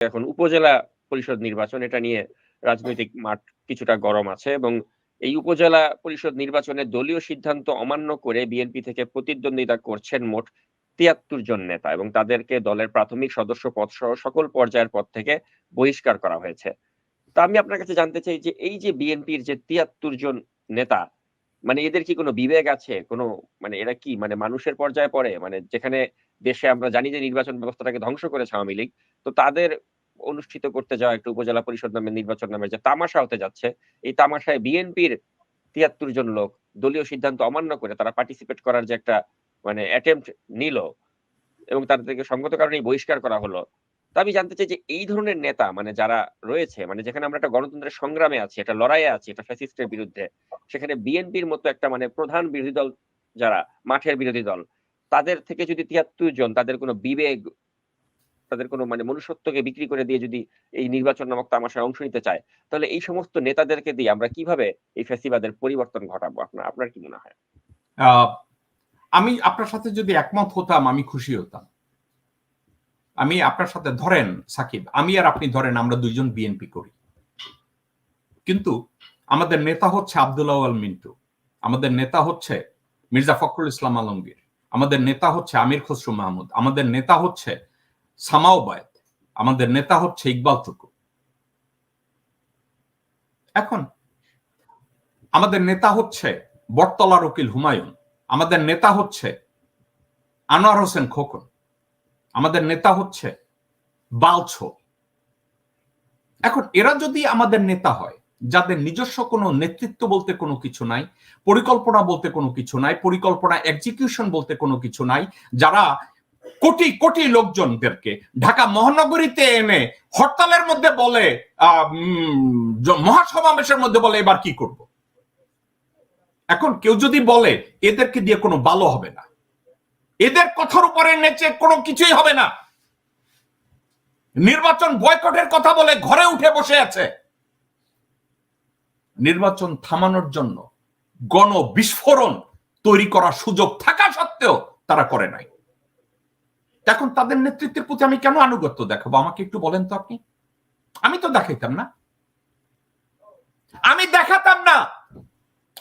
এখন উপজেলা পরিষদ নির্বাচন, এটা নিয়ে রাজনৈতিক মাঠ কিছুটা গরম আছে এবং এই উপজেলা পরিষদ নির্বাচনে দলীয় সিদ্ধান্ত অমান্য করে বিএনপি থেকে প্রতিদ্বন্দ্বিতা করছেন মোট তিয়াত্তর জন নেতা এবং তাদেরকে দলের প্রাথমিক সদস্য পদ সহ সকল পর্যায়ের পদ থেকে বহিষ্কার করা হয়েছে। তা আমি আপনার কাছে জানতে চাই যে এই যে বিএনপির যে তিয়াত্তর জন নেতা মানে এদের কি কোনো বিবেক আছে? কোনো মানে এরা কি মানে মানুষের পর্যায়ে পড়ে? মানে যেখানে দেশে আমরা জানি যে নির্বাচন ব্যবস্থাটাকে ধ্বংস করেছে আওয়ামী লীগ, তো তাদের অনুষ্ঠিত করতে যাওয়া একটা উপজেলা পরিষদ নামে নির্বাচন নামে যে তামাশা হতে যাচ্ছে, এই তামাশায় বিএনপির তিয়াত্তর জন লোক দলীয় সিদ্ধান্ত অমান্য করে তারা পার্টিসিপেট করার যে একটা মানে অ্যাটেম্পট নিল এবং তাদেরকে সঙ্গত কারণেই বহিষ্কার করা হলো। তা আমি জানতে চাই যে এই ধরনের নেতা মানে যারা রয়েছে মানে যেখানে আমরা একটা গণতন্ত্রের সংগ্রামে আছি, একটা লড়াইয়ে আছি, একটা ফ্যাসিস্টের বিরুদ্ধে, সেখানে বিএনপির মতো একটা মানে প্রধান বিরোধী দল যারা, মাঠের বিরোধী দল, তাদের থেকে যদি তিয়াত্তর জন, তাদের কোনো বিবেক তাদের কোনো মানে মনুষ্যত্বকে বিক্রি করে দিয়ে যদি এই নির্বাচন নামক তামাশায় অংশ নিতে চায়, তাহলে এই সমস্ত নেতাদেরকে দিয়ে আমরা কীভাবে এই ফ্যাসিবাদের পরিবর্তন ঘটাবো? আপনার আপনার কি মনে হয়? আমি আপনার সাথে যদি একমত হতাম, আমি খুশি হতাম। আমি আপনার সাথে, ধরেন সাকিব, আমি আর আপনি ধরেন আমরা দুইজন বিএনপি করি। কিন্তু আমাদের নেতা হচ্ছে আব্দুল্লাহ মিন্টু, আমাদের নেতা হচ্ছে মির্জা ফখরুল ইসলাম আলমগীর, আমাদের নেতা হচ্ছে আমির খসরু মাহমুদ, আমাদের নেতা হচ্ছে সামাও বায়েত আমাদের নেতা হচ্ছে ইকবাল টুকু এখন, আমাদের নেতা হচ্ছে বটতলার উকিল হুমায়ুন, আমাদের নেতা হচ্ছে আনোয়ার হোসেন খোকন, আমাদের নেতা হচ্ছে বালছো। এখন, এরা যদি আমাদের নেতা হয়, যাদের নিজস্ব কোনো নেতৃত্ব বলতে কোনো কিছু নাই, পরিকল্পনা বলতে কোনো কিছু নাই, পরিকল্পনা এক্সিকিউশন বলতে কোনো কিছু নাই, যারা কোটি কোটি লোকজনদেরকে ঢাকা মহানগরীতে এনে হরতালের মধ্যে বলে মহাসমাবেশের মধ্যে বলে এবার কি করব? এখন কেউ যদি বলে এদেরকে দিয়ে কোনো ভালো হবে না, এদের কথার উপরে নেচে কোনো কিছুই হবে না, নির্বাচন বয়কটের কথা বলে ঘরে উঠে বসে আছে, নির্বাচন থামানোর জন্য গণ বিস্ফোরণ তৈরি করার সুযোগ থাকা সত্ত্বেও তারা করে নাই। এখন তাদের নেতৃত্বের প্রতি আমি কেন আনুগত্য দেখাবো? আমাকে একটু বলেন তো আপনি। আমি তো দেখাইতাম না। আমি দেখাতাম না।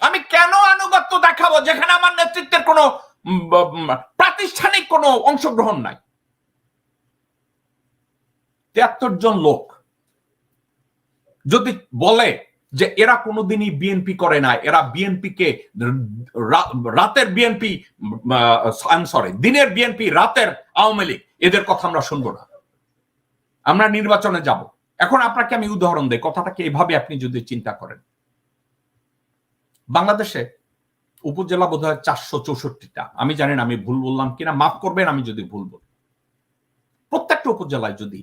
আমি কেন আনুগত্য দেখাবো যেখানে আমার নেতৃত্বের কোনো প্রাতিষ্ঠানিক কোনো অংশগ্রহণ নাই? তিয়াত্তর জন লোক যদি বলে যে এরা কোনোদিনই বিএনপি করে না এরা বিএনপি কে রাতের বিএনপি সরি দিনের বিএনপি রাতের আওয়ামী লীগ, এদের কথা আমরা শুনব না। আমরা নির্বাচনে যাব। এখন আপনাকে আমি উদাহরণ দেই, কথাটাকে এভাবে আপনি যদি চিন্তা করেন। বাংলাদেশে উপজেলা বোধ হয় চারশো চৌষট্টিটা। আমি জানি না আমি ভুল বললাম কিনা, মাফ করবেন, আমি যদি ভুল বলি। প্রত্যেকটা উপজেলায় যদি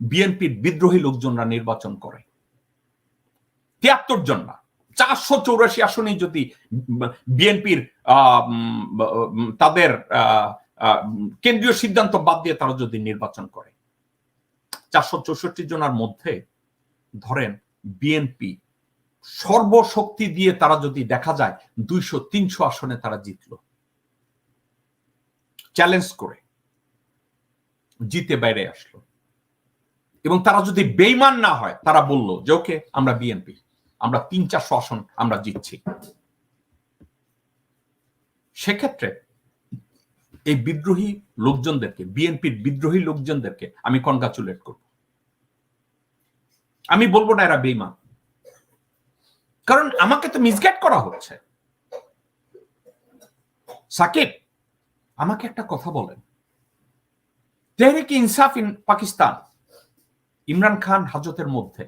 বিএনপির বিদ্রোহী লোকজনরা নির্বাচন করে তিয়াত্তর জন না, চারশো চৌরাশি আসনে যদি বিএনপির তাদের কেন্দ্রীয় সিদ্ধান্ত বাদ দিয়ে তারা যদি নির্বাচন করে, চারশো চৌষট্টি জনের মধ্যে ধরেন বিএনপি সর্বশক্তি দিয়ে তারা যদি দেখা যায় দুইশো, তিনশো আসনে তারা জিতল, চ্যালেঞ্জ করে, জিতে বাইরে আসলো এবং তারা যদি বেইমান না হয়, তারা বলল যে, ওকে, আমরা বিএনপি। আমরা তিন চারশো আসন আমরা জিতছি। সেক্ষেত্রে এই বিদ্রোহী লোকজনদেরকে, বিএনপির বিদ্রোহী লোকজনদেরকে আমি কনগ্রাচুলেট করব। আমি বলব না এরা বেইমান কারণ আমাকে তো মিসগাইড করা হচ্ছে। সাকিব, আমাকে একটা কথা বলেন। তেহরিক ইনসাফ ইন পাকিস্তান, ইমরান খান হাজতের মধ্যে।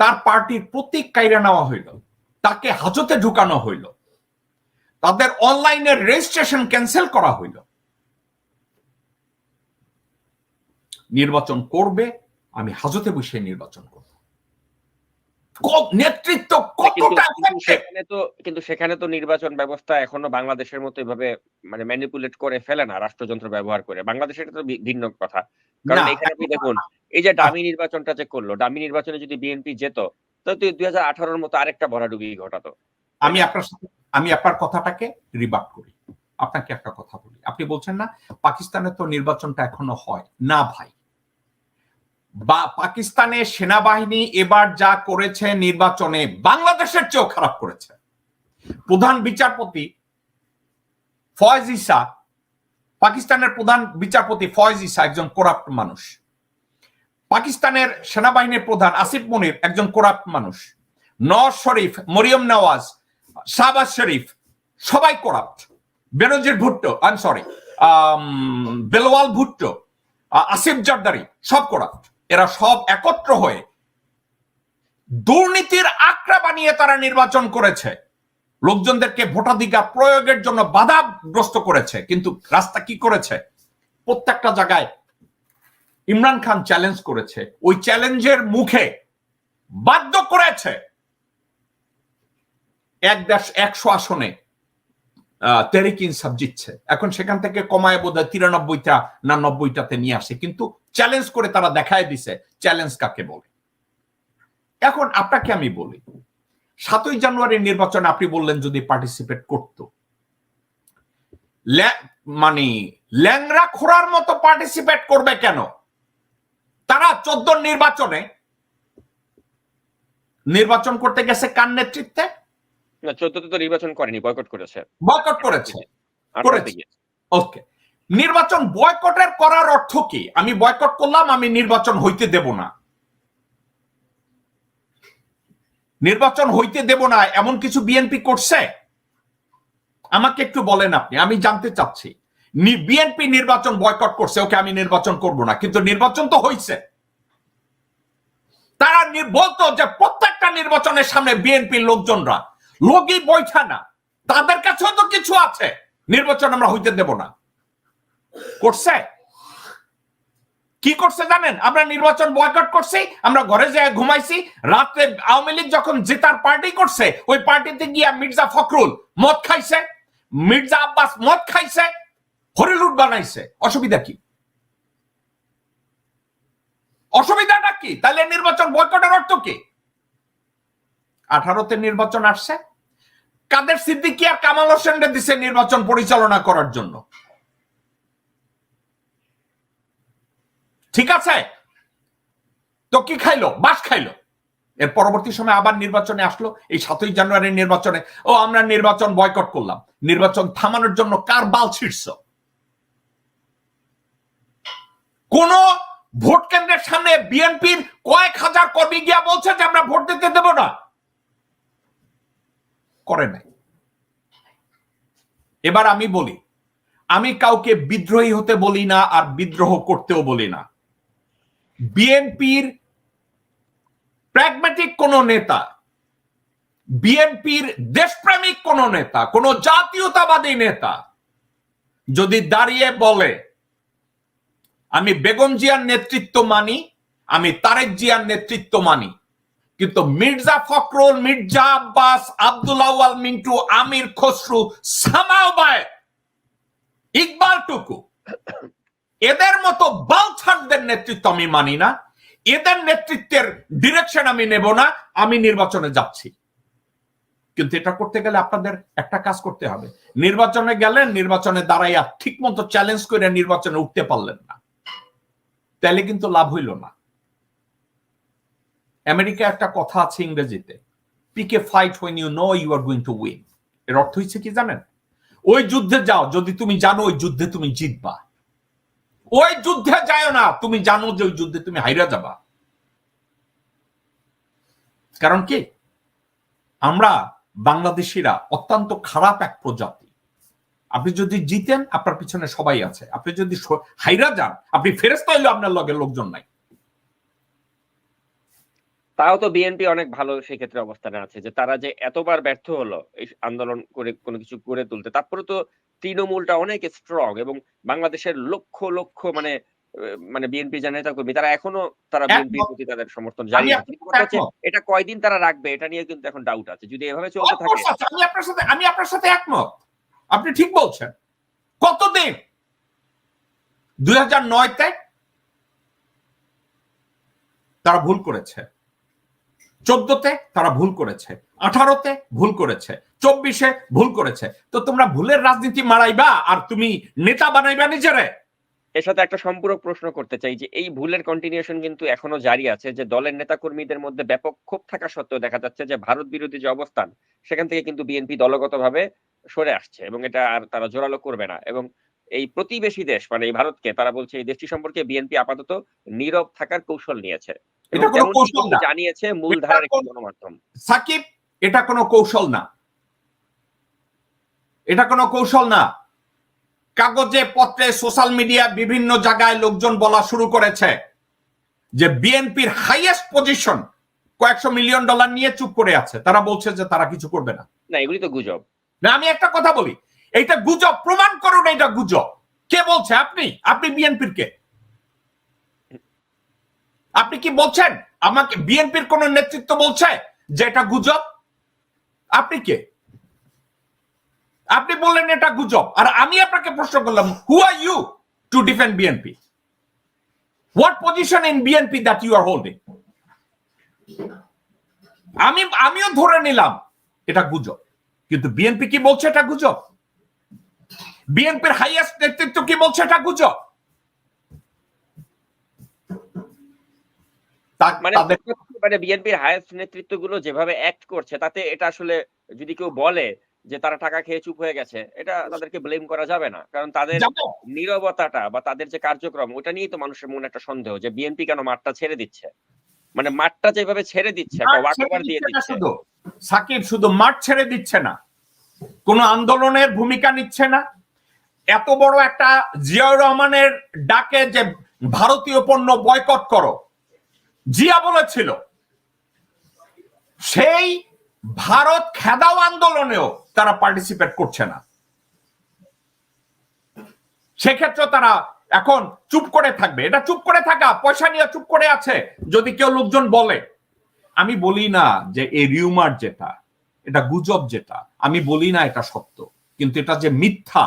তার পার্টির প্রতীক কাইরা নেওয়া হইল তাকে হাজতে ঢুকানো হইল। তাদের অনলাইনের রেজিস্ট্রেশন ক্যান্সেল করা হইল। নির্বাচন করবে আমি হাজতে বসে নির্বাচন করব। নেতৃত্ব কতটা সেখানে তো কিন্তু সেখানে তো নির্বাচন ব্যবস্থা এখনও বাংলাদেশের মতো এভাবে মানে ম্যানিপুলেট করে ফেলে না রাষ্ট্রযন্ত্র ব্যবহার করে। বাংলাদেশের তো ভিন্ন কথা। কারণ এখানে দেখুন এই যে ডামি নির্বাচনটা যে করল ডামি নির্বাচনে যদি বিএনপি যেত তাহলে তো দুই হাজার আঠারোর মতো আরেকটা ভরাডুবি ঘটাতো। আমি আপনার সাথে আমি আপনার কথাটাকে রিবাট করি। আপনাকে একটা কথা বলি। আপনি বলছেন না পাকিস্তানে তো নির্বাচনটা এখনও হয়। না ভাই। বা পাকিস্তানের সেনাবাহিনী এবার যা করেছে নির্বাচনে বাংলাদেশের চেয়েও খারাপ করেছে। প্রধান বিচারপতি ফয়েজ ইসা পাকিস্তানের প্রধান বিচারপতি ফয়েজ ইসা একজন করাপ্ট মানুষ। পাকিস্তানের সেনাবাহিনীর প্রধান আসিফ মনির একজন করাপ্ট মানুষ। নওয়াজ শরীফ, মরিয়ম নওয়াজ, শাহবাজ শরীফ, সবাই corrupt Benazir Bhutto I sorry Bilawal Bhutto Asif Zardari, সব করাপ্ট এরা সব একত্র হয়ে দুর্নীতির আঁকড়া বানিয়ে তারা নির্বাচন করেছে। লোকজনদেরকে ভোটাধিকার প্রয়োগের জন্য বাধাগ্রস্ত করেছে। কিন্তু রাস্তা কি করেছে? প্রত্যেকটা জায়গায় ইমরান খান চ্যালেঞ্জ করেছে। ওই চ্যালেঞ্জের মুখে বাধ্য করেছে এক দেশ একশো আসনে তেরিক ইনসাফ জিতছে। এখন সেখান থেকে কমায় বোধ হয় তিরানব্বইটা না নব্বইটাতে নিয়ে আসে। কিন্তু চ্যালেঞ্জ করে তারা দেখায় দিছে চ্যালেঞ্জ কাকে বলে? এখন আপনাকে আমি বলি, সাতই জানুয়ারির নির্বাচনে আপনি বললেন যদি পার্টিসিপেট করত। মানে ল্যাংরা খোরার মতো পার্টিসিপেট করবে কেন? তারা চোদ্দ নির্বাচনে নির্বাচন করতে গেছে কার নেতৃত্বে? না চোদ্দতে তো নির্বাচন করেনি বয়কট করেছে। বয়কট করেছে। ওকে। নির্বাচন বয়কটের করার অর্থ কি? আমি বয়কট করলাম আমি নির্বাচন হইতে দেব না। নির্বাচন হইতে দেব না এমন কিছু বিএনপি করছে? আমাকে একটু বলেন আপনি আমি জানতে চাচ্ছি। বিএনপি নির্বাচন বয়কট করছে, ওকে আমি নির্বাচন করব না। কিন্তু নির্বাচন তো হইছে। তারা বলতো যে প্রত্যেকটা নির্বাচনের সামনে বিএনপির লোকজনরা। লগি বৈঠা না। তাদের কাছেও তো কিছু আছে। নির্বাচন আমরা হইতে দেব না। করছে? কি করছে জানেন? আমরা নির্বাচন বয়কট করছি, আমরা ঘরে যেয়ে ঘুমাইছি। রাতে আওয়ামী লীগ যখন জেতার পার্টি করছে, ওই পার্টিতে গিয়া মির্জা ফখরুল মদ খাইছে। মির্জা আব্বাস মদ খাইছে। হরিলুট বানাইছে। অসুবিধা কি? অসুবিধাটা কি? তাহলে নির্বাচন বয়কটের অর্থ কি? আঠারোতে নির্বাচন আসছে। কাদের সিদ্দিকি আর কামাল হোসেনকে দিছে নির্বাচন পরিচালনা করার জন্য? ঠিক আছে? তো কি খাইলো? বাস খাইলো। এর পরবর্তী সময় আবার নির্বাচনে আসলো, এই সাতই জানুয়ারির নির্বাচনে। ও, আমরা নির্বাচন বয়কট করলাম। নির্বাচন থামানোর জন্য কার বাল ছিড়ছ? কোন ভোট কেন্দ্রের সামনে বিএনপির কয়েক হাজার কর্মী গিয়া বলছে যে আমরা ভোট দিতে দেব না। করে নাই। এবার আমি বলি, আমি কাউকে বিদ্রোহী হতে বলি না আর বিদ্রোহ করতেও বলি না। বিএনপির প্র্যাগম্যাটিক কোন নেতা, বিএনপির দেশপ্রেমিক কোন নেতা, কোন জাতীয়তাবাদী নেতা যদি দাঁড়িয়ে বলে আমি বেগম জিয়ার নেতৃত্ব মানি, আমি তারেক জিয়ার নেতৃত্ব মানি। কিন্তু মির্জা ফখরুল, মির্জা আব্বাস, আব্দুল আওয়াল মিন্টু, আমির খসরু সামাওবায় ইকবাল টুকু এদের মতো বালছাটদের নেতৃত্ব আমি মানি না। এদের নেতৃত্বের ডিরেকশন আমি নেব না। আমি নির্বাচনে যাচ্ছি। কিন্তু এটা করতে গেলে আপনাদের একটা কাজ করতে হবে। নির্বাচনে গেলেন, নির্বাচনে দাঁড়াইয়া ঠিক মতো চ্যালেঞ্জ করে নির্বাচনে উঠতে পারলেন না। তাহলে কিন্তু লাভ হইল না। আমেরিকা একটা কথা আছে ইংরেজিতে pick a fight when you know you are going to win এর অর্থ হচ্ছে কি জানেন? ওই যুদ্ধে যাও, যদি তুমি জানো ওই যুদ্ধে তুমি জিতবা। ওই যুদ্ধে যায় না, তুমি জানো যে ওই যুদ্ধে তুমি হাইরা যাবা। কারণ কি? আমরা বাংলাদেশিরা অত্যন্ত খারাপ এক প্রজাতি। আপনি যদি জিতেন আপনার পিছনে সবাই আছে আপনি যদি হাইরা যান আপনি ফেরেস্তা হইলেও আপনার লগে লোকজন নাই তাও তো বিএনপি অনেক ভালো সেক্ষেত্রে অবস্থানে আছে যে তারা যে এতবার ব্যর্থ হলো এই আন্দোলন করে কোনো কিছু করে তুলতে তারপরে তো তৃণমূলটা অনেক স্ট্রং এবং বাংলাদেশের লক্ষ লক্ষ মানে মানে বিএনপি যারা নেতা কর্মী তারা এখনও তারা। বিএনপির প্রতি তাদের সমর্থন জারি আছে একমত। এটা কয়দিন তারা রাখবে এটা নিয়ে কিন্তু এখন ডাউট আছে যদি এভাবে চলতে থাকে আমি আপনার সাথে আমি আপনার সাথে একমত আপনি ঠিক বলছেন। কতদিন? দুই হাজার নয়তে তারা ভুল করেছে। চোদ্দতে তারা ভুল করেছে। আঠারোতে ভুল করেছে। চব্বিশে ভুল করেছে। তো তোমরা ভুলের রাজনীতি মারাইবা আর তুমি নেতা বানাইবা নিজেরে। এর সাথে একটা সম্পূরক প্রশ্ন করতে চাই যে এই ভুলের কন্টিনিউশন কিন্তু এখনও জারি আছে যে দলের নেতাকর্মীদের মধ্যে ব্যাপক ক্ষোভ থাকা সত্ত্বেও দেখা যাচ্ছে যে ভারত বিরোধী যে অবস্থান, সেখান থেকে কিন্তু বিএনপি দলগতভাবে সরে আসছে এবং এটা আর তারা জোরালো করবে না। এবং এই প্রতিবেশী দেশ মানে এই ভারতকে তারা বলছে এই দেশটি সম্পর্কে বিএনপি আপাতত নীরব থাকার কৌশল নিয়েছে। এটা কোনো কৌশল না। জানিয়েছে মূলধারার একটি গণমাধ্যম। সাকিব এটা কোনো কৌশল না। এটা কোনো কৌশল না। কাগজে পত্রে সোশ্যাল মিডিয়া বিভিন্ন জায়গায় লোকজন বলা শুরু করেছে যে বিএনপির হাইয়েস্ট পজিশন কয়েকশো মিলিয়ন ডলার নিয়ে চুপ করে আছে। তারা বলছে যে তারা কিছু করবে না। না এগুলি তো গুজব। না, আমি একটা কথা বলি। এইটা গুজব, প্রমাণ করুন এটা গুজব। কে বলছে আপনি? আপনি বিএনপির কে? আপনি কি বলছেন? আমাকে বিএনপির কোন নেতৃত্ব বলছে যে এটা গুজব? আপনি কে? আপনি বললেন এটা গুজব। আর আমি আপনাকে প্রশ্ন করলাম who are you to defend BNP what position in BNP that you are holding আমি, আমিও ধরে নিলাম, এটা গুজব। কিন্তু বিএনপি কি বলছে এটা গুজব? বিএনপির হাইয়েস্ট নেতৃত্ব কি বলছে এটা গুজব? মানে বিএনপির হায়েস্ট নেতৃত্বগুলো যেভাবে অ্যাক্ট করছে তাতে এটা আসলে যদি কেউ বলে যে তারা টাকা খেয়ে চুপ হয়ে গেছে এটা তাদেরকে ব্লেম করা যাবে না। কারণ তাদের। নীরবতাটা বা তাদের যে কার্যক্রম ওটা নিয়েই তো মানুষের মনে একটা সন্দেহ যে বিএনপি কেন মাঠটা ছেড়ে দিচ্ছে। মানে মাঠটা যেভাবে ছেড়ে দিচ্ছে ওভার দিয়ে শুধু। সাকিব শুধু মাঠ ছেড়ে দিচ্ছে না। কোন আন্দোলনের ভূমিকা নিচ্ছে না। এত বড় একটা জিয়াউর রহমানের ডাকে যে ভারতীয় পণ্য বয়কট করো। জিয়া বলেছিল সেই ভারত খেদাও আন্দোলনেও তারা পার্টিসিপেট করছে না। সেক্ষেত্রে তারা এখন চুপ করে থাকবে। এটা চুপ করে থাকা, পয়সা নিয়ে চুপ করে আছে। যদি কেউ লোকজন বলে, আমি বলি না যে এই রিউমার যেটা, এটা গুজব যেটা, আমি বলি না এটা সত্য, কিন্তু এটা যে মিথ্যা,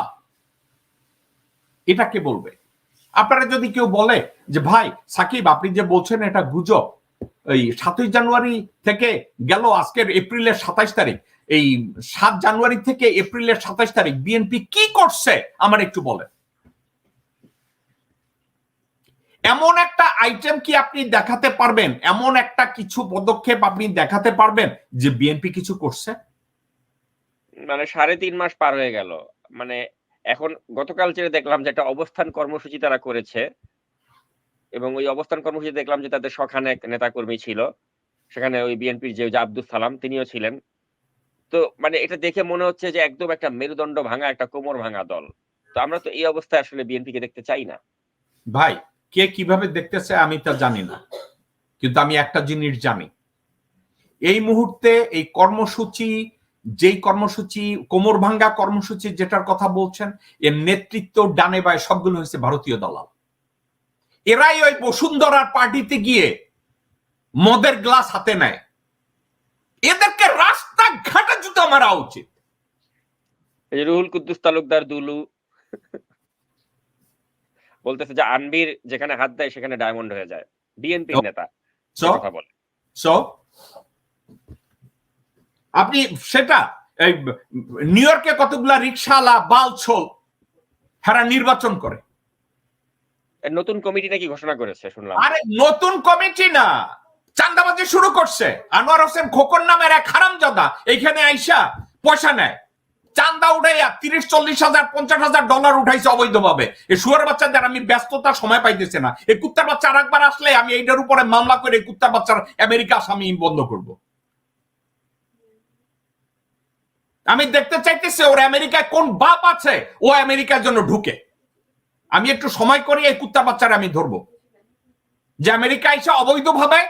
এটা কে বলবে? আপনারা যদি কেউ বলে যে, ভাই, সাকিব, আপনি যে বলছেন এটা গুজব, এই সাতই জানুয়ারি থেকে গেল আজকের এপ্রিলের সাতাইশ তারিখ, এই সাত জানুয়ারি থেকে এপ্রিলের সাতাইশ তারিখ, বিএনপি কি করছে? আমার একটু বলেন। এমন একটা আইটেম কি আপনি দেখাতে পারবেন? এমন একটা কিছু পদক্ষেপ আপনি দেখাতে পারবেন যে বিএনপি কিছু করছে? মানে সাড়ে তিন মাস পার হয়ে গেল। মানে এখন গতকাল যেটা দেখলাম যে একটা অবস্থান কর্মসূচি তারা করেছে এবং ওই অবস্থান কর্মসূচি দেখলাম যে তাদের সখানে নেতা কর্মী ছিল। সেখানে ওই বিএনপির যে যে আব্দুল সালাম তিনিও ছিলেন। তো মানে এটা দেখে মনে হচ্ছে যে একদম একটা মেরুদণ্ড ভাঙা একটা কোমর ভাঙা দল। তো আমরা তো এই অবস্থায় আসলে বিএনপি কে দেখতে চাই না। ভাই কে কীভাবে দেখতেছে আমি তা জানি না। কিন্তু আমি একটা জিনিস জানি। এই মুহূর্তে এই কর্মসূচি, যেই কর্মসূচি, কোমর ভাঙ্গা কর্মসূচি যেটার কথা বলছেন, এর নেতৃত্ব ডানে বায় সবগুলো হচ্ছে ভারতীয় দালাল। এরাই ওই বসুন্ধরার পার্টিতে গিয়ে মদের গ্লাস হাতে নেয়। এদেরকে রাস্তা ঘাটে জুতা মারা উচিত। রুহুল কুদ্দুস তালুকদার দুলু। বলতেছে যে আনবির যেখানে হাত দেয় সেখানে ডায়মন্ড হয়ে যায়। বিএনপির তো- নেতা কথা বলে। সো আপনি সেটা এই নিউ ইয়র্কে কতগুলা রিক্সাওয়ালা বালছোল হেরা নির্বাচন করে। নতুন কমিটি নাকি ঘোষণা করেছে শুনলাম। আরে নতুন কমিটি না। চান্দাবাজি শুরু করছে। আনোয়ার হোসেন খোকন নামের এক হারামজাদা এইখানে আইসা পয়সা নেয়। চান্দা উঠাইয়া তিরিশ, চল্লিশ হাজার, পঞ্চাশ হাজার ডলার উঠাইছে অবৈধভাবে। এই শুয়ার বাচ্চাদের আমি ব্যস্ততা সময় পাইতেছে না। এই কুত্তার বাচ্চা আরেকবার আসলে আমি এইটার উপরে মামলা করে এই কুত্তার বাচ্চার আমেরিকা আসামি বন্ধ করব। আমি দেখতে চাইতেছি ওর আমেরিকায় কোন বাপ আছে, ও আমেরিকার জন্য ঢুকে। আমি একটু সময় করি এই কুত্তা বাচ্চারা আমি ধরবো। যে আমেরিকা এসে অবৈধভাবে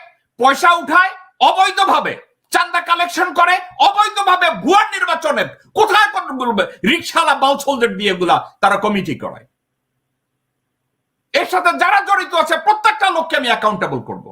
পয়সা উঠায়, অবৈধভাবে চান্দা কালেকশন করে, অবৈধভাবে ভুয়ার নির্বাচনে কোথায় বলবে রিক্সালা বালছলদের দিয়ে গুলা তারা কমিটি করায়। এর সাথে যারা জড়িত আছে, প্রত্যেকটা লোককে আমি অ্যাকাউন্টেবল করব।